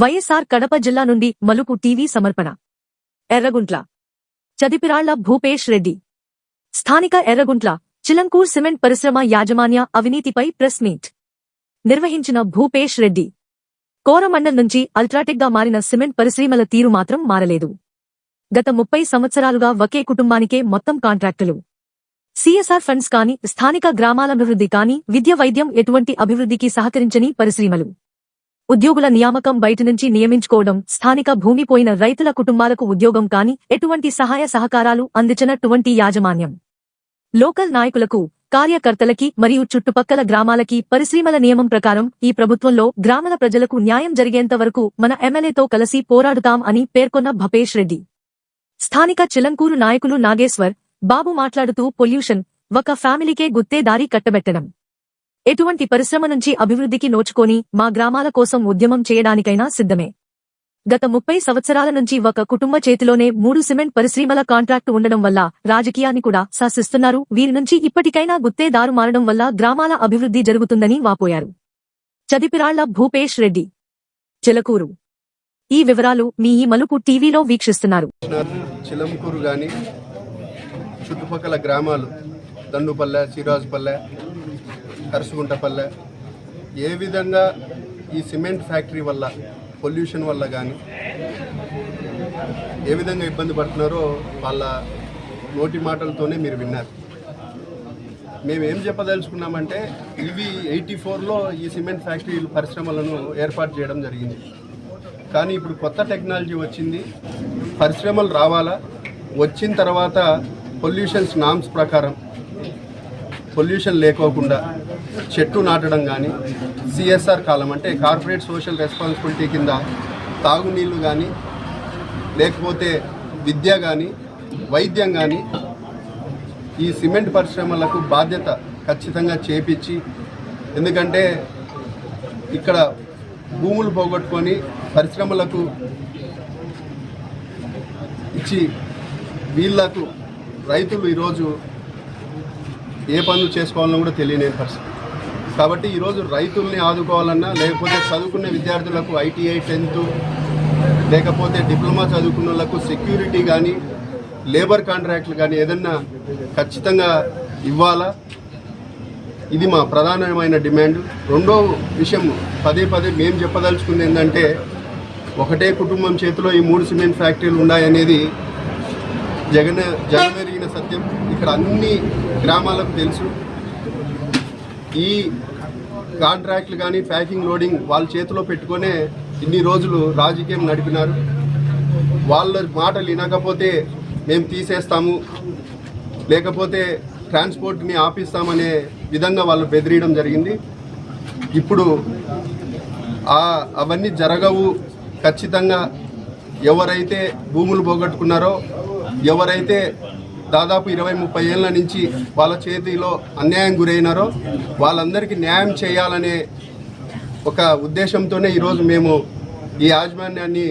వైఎస్ఆర్ కడప జిల్లా నుండి మలుపు టీవీ సమర్పణ. ఎర్రగుంట్ల. చదిపిరాళ్ళ భూపేష్ రెడ్డి. స్థానిక ఎర్రగుంట్ల చిలంకూర్ సిమెంట్ పరిశ్రమ యాజమాన్య అవినీతిపై ప్రెస్ మీట్. నిర్వహించిన భూపేష్ రెడ్డి. కోరమండల్ నుంచి అల్ట్రాటెక్గా మారిన సిమెంట్ పరిశ్రమల తీరు మాత్రం మారలేదు. గత ముప్పై సంవత్సరాలుగా ఒకే కుటుంబానికే మొత్తం కాంట్రాక్టులు. సిఎస్ఆర్ ఫండ్స్ కాని స్థానిక గ్రామాలభివృద్ధి కాని విద్య వైద్యం ఎటువంటి అభివృద్ధికి సహకరించని పరిశ్రమలు. ఉద్యోగుల నియామకం బయట నుంచి నియమించుకోవడం స్థానిక భూమి పోయిన రైతుల కుటుంబాలకు ఉద్యోగం కాని ఎటువంటి సహాయ సహకారాలు అందించినటువంటి యాజమాన్యం. లోకల్ నాయకులకు కార్యకర్తలకి మరియు చుట్టుపక్కల గ్రామాలకి పరిశ్రమల నియమం ప్రకారం ఈ ప్రభుత్వంలో గ్రామాల ప్రజలకు న్యాయం జరిగేంత వరకు మన ఎమ్మెల్యేతో కలిసి పోరాడుతాం అని పేర్కొన్న భపేష్ రెడ్డి. స్థానిక చిలంకూరు నాయకులు నాగేశ్వర్ బాబు మాట్లాడుతూ పొల్యూషన్ ఒక ఫ్యామిలీకే గుత్తేదారి కట్టబెట్టడం. ఎటువంటి పరిశ్రమ నుంచి అభివృద్ధికి నోచుకొని మా గ్రామాల కోసం ఉద్యమం చేయడానికైనా సిద్ధమే. గత ముప్పై సంవత్సరాల నుంచి ఒక కుటుంబ చేతిలోనే మూడు సిమెంట్ పరిశ్రమల కాంట్రాక్టు ఉండడం వల్ల రాజకీయాన్ని కూడా శాసిస్తున్నారు. వీరి నుంచి ఇప్పటికైనా గుత్తేదారు మారడం వల్ల గ్రామాల అభివృద్ధి జరుగుతుందని వాపోయారు. చదిపిరాళ్ళ భూపేష్ రెడ్డి చిలకూరు. ఈ వివరాలు మీ ఈ మలుపు టీవీలో వీక్షిస్తున్నారు. చిలంకూరు చుట్టుపక్కల గ్రామాలు దండుపల్లె సిరాజుపల్లె కరుసుగుంటపల్లె ఏ విధంగా ఈ సిమెంట్ ఫ్యాక్టరీ వల్ల పొల్యూషన్ వల్ల కానీ ఏ విధంగా ఇబ్బంది పడుతున్నారో వాళ్ళ నోటి మాటలతోనే మీరు విన్నారు. మేము ఏం చెప్పదలుచుకున్నామంటే ఇవి ఎయిటీ ఫోర్లో ఈ సిమెంట్ ఫ్యాక్టరీలు పరిశ్రమలను ఏర్పాటు చేయడం జరిగింది. కానీ ఇప్పుడు కొత్త టెక్నాలజీ వచ్చింది పరిశ్రమలు రావాలా? వచ్చిన తర్వాత పొల్యూషన్స్ నామ్స్ ప్రకారం పొల్యూషన్ లేకోకుండా చెట్టు నాటడం కానీ సిఎస్ఆర్ కాలం అంటే కార్పొరేట్ సోషల్ రెస్పాన్సిబిలిటీ కింద తాగునీళ్ళు కానీ లేకపోతే విద్య కానీ వైద్యం కానీ ఈ సిమెంట్ పరిశ్రమలకు బాధ్యత ఖచ్చితంగా చేపించి ఎందుకంటే ఇక్కడ భూములు పోగొట్టుకొని పరిశ్రమలకు ఇచ్చి వీళ్ళకు రైతులు ఈరోజు ఏ పనులు చేసుకోవాలన్నా కూడా తెలియని పరిస్థితి. కాబట్టి ఈరోజు రైతుల్ని ఆదుకోవాలన్నా లేకపోతే చదువుకునే విద్యార్థులకు ఐటీఐ టెన్త్ లేకపోతే డిప్లొమా చదువుకున్న వాళ్ళకు సెక్యూరిటీ కానీ లేబర్ కాంట్రాక్ట్లు కానీ ఏదన్నా ఖచ్చితంగా ఇవ్వాలా? ఇది మా ప్రధానమైన డిమాండ్. రెండో విషయం పదే పదే మేము చెప్పదలుచుకుంది ఏంటంటే ఒకటే కుటుంబం చేతిలో ఈ మూడు సిమెంట్ ఫ్యాక్టరీలు ఉన్నాయనేది జగన్ జగమెరిగిన సత్యం ఇక్కడ అన్ని గ్రామాలకు తెలుసు. ఈ కాంట్రాక్ట్లు కానీ ప్యాకింగ్ లోడింగ్ వాళ్ళ చేతిలో పెట్టుకునే ఇన్ని రోజులు రాజకీయం నడిపినారు. వాళ్ళ మాటలు వినకపోతే మేము తీసేస్తాము. లేకపోతే ట్రాన్స్పోర్ట్ని ఆపిస్తామనే విధంగా వాళ్ళు బెదిరియడం జరిగింది. ఇప్పుడు అవన్నీ జరగవు. ఖచ్చితంగా ఎవరైతే భూములు పోగొట్టుకున్నారో ఎవరైతే దాదాపు ఇరవై ముప్పై ఏళ్ళ నుంచి వాళ్ళ చేతిలో అన్యాయం గురైనారో వాళ్ళందరికీ న్యాయం చేయాలనే ఒక ఉద్దేశంతోనే ఈరోజు మేము ఈ యాజమాన్యాన్ని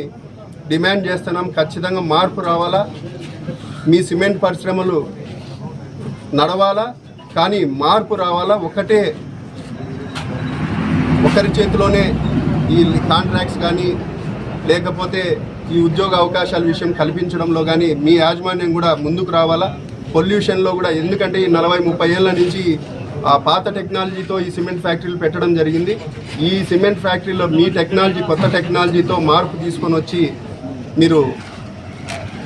డిమాండ్ చేస్తున్నాం. ఖచ్చితంగా మార్పు రావాలా మీ సిమెంట్ పరిశ్రమలు నడవాలా కానీ మార్పు రావాలా ఒకటే ఒకరి చేతిలోనే ఈ కాంట్రాక్ట్స్ కానీ లేకపోతే ఈ ఉద్యోగ అవకాశాల విషయం కల్పించడంలో కానీ మీ యాజమాన్యం కూడా ముందుకు రావాలా? పొల్యూషన్లో కూడా ఎందుకంటే ఈ నలభై ముప్పై ఏళ్ళ నుంచి ఆ పాత టెక్నాలజీతో ఈ సిమెంట్ ఫ్యాక్టరీలు పెట్టడం జరిగింది. ఈ సిమెంట్ ఫ్యాక్టరీలో మీ టెక్నాలజీ కొత్త టెక్నాలజీతో మార్పు తీసుకొని వచ్చి మీరు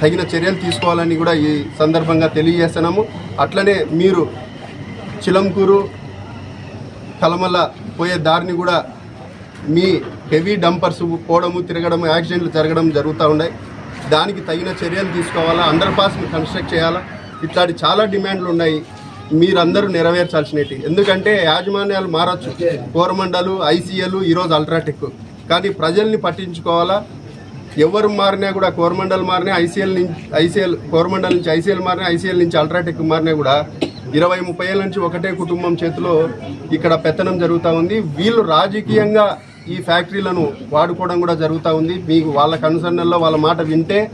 తగిన చర్యలు తీసుకోవాలని కూడా ఈ సందర్భంగా తెలియజేస్తున్నాము. అట్లనే మీరు చిలంకూరు కలమల పోయే దారిని కూడా మీ హెవీ డంపర్స్ పోవడము తిరగడము యాక్సిడెంట్లు జరగడం జరుగుతూ ఉన్నాయి. దానికి తగిన చర్యలు తీసుకోవాలా? అండర్ పాస్ని కన్స్ట్రక్ట్ చేయాలా? ఇట్లాంటి చాలా డిమాండ్లు ఉన్నాయి. మీరందరూ నెరవేర్చాల్సినవి ఎందుకంటే యాజమాన్యాలు మారచ్చు. కోరమండలు ఐసీఎల్ ఈరోజు అల్ట్రాటెక్. కానీ ప్రజల్ని పట్టించుకోవాలా? ఎవరు మారినా కూడా కోరమండల్ మారినా ఐసీఎల్ నుంచి ఐసీఎల్ కోరమండల్ నుంచి ఐసీఎల్ మారినా ఐసీఎల్ నుంచి అల్ట్రాటెక్ మారినా కూడా ఇరవై ముప్పై ఏళ్ళ నుంచి ఒకటే కుటుంబం చేతిలో ఇక్కడ పెత్తనం జరుగుతూ ఉంది. వీళ్ళు రాజకీయంగా ఈ ఫ్యాక్టరీలను వాడుకోవడం కూడా జరుగుతూ ఉంది. మీకు వాళ్ళ కన్సర్నల్లో వాళ్ళ మాట వింటే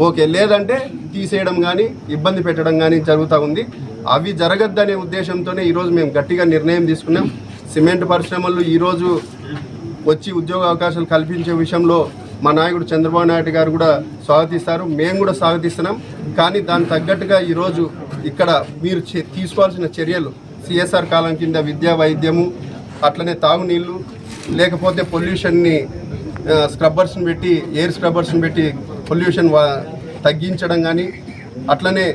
ఓకే. లేదంటే తీసేయడం కానీ ఇబ్బంది పెట్టడం కానీ జరుగుతూ ఉంది. అవి జరగద్దనే ఉద్దేశంతోనే ఈరోజు మేము గట్టిగా నిర్ణయం తీసుకున్నాం. సిమెంట్ పరిశ్రమలు ఈరోజు వచ్చి ఉద్యోగ అవకాశాలు కల్పించే విషయంలో మా నాయకుడు చంద్రబాబు నాయుడు గారు కూడా స్వాగతిస్తారు. మేము కూడా స్వాగతిస్తున్నాం. కానీ దానికి తగ్గట్టుగా ఈరోజు ఇక్కడ మీరు చే- తీసుకోవాల్సిన చర్యలు సిఎస్ఆర్ కాలం కింద విద్యా వైద్యము అట్లనే తాగునీళ్ళు లేకపోతే పొల్యూషన్ని స్క్రబ్బర్స్ని పెట్టి ఎయిర్ స్క్రబ్బర్స్ని పెట్టి పొల్యూషన్ తగ్గించడం కానీ అట్లనే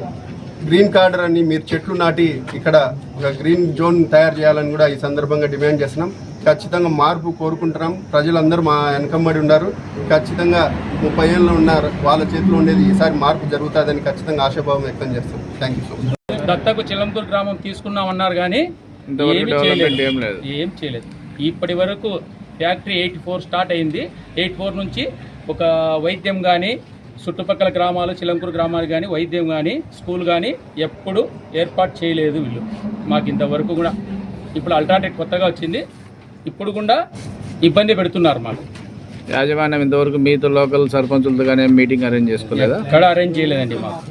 గ్రీన్ కార్డర్ అని మీరు చెట్లు నాటి ఇక్కడ ఒక గ్రీన్ జోన్ తయారు చేయాలని కూడా ఈ సందర్భంగా డిమాండ్ చేస్తున్నాం. ఖచ్చితంగా మార్పు కోరుకుంటున్నాం. ప్రజలందరూ మా వెనకమ్మడి ఉన్నారు. ఖచ్చితంగా ముప్పై ఏళ్ళు ఉన్నారు వాళ్ళ చేతిలో ఉండేది ఈసారి మార్పు జరుగుతుందని ఖచ్చితంగా ఆశాభావం వ్యక్తం చేస్తాం థ్యాంక్ యూ సో మచ్ దత్తకు చిలంతూరు గ్రామం తీసుకున్నామన్నారు కానీ ఇంతవరకు డెవలప్మెంట్ ఏం లేదు. ఏం చేయలేదు. ఇప్పటి వరకు ఫ్యాక్టరీ ఎయిటీ ఫోర్ స్టార్ట్ అయింది. ఎయిట్ ఫోర్ నుంచి ఒక వైద్యం కానీ చుట్టుపక్కల గ్రామాలు చిలంకూరు గ్రామాలు కానీ వైద్యం కానీ స్కూల్ కానీ ఎప్పుడు ఏర్పాటు చేయలేదు వీళ్ళు. మాకు ఇంతవరకు కూడా ఇప్పుడు అల్ట్రాటెక్ కొత్తగా వచ్చింది. ఇప్పుడు కూడా ఇబ్బంది పెడుతున్నారు మాకు. యాజమాన్యం ఇంతవరకు మీతో లోకల్ సర్పంచులతో కానీ మీటింగ్ అరేంజ్ చేసుకోలేదా? ఎక్కడ అరేంజ్ చేయలేదండి మాకు.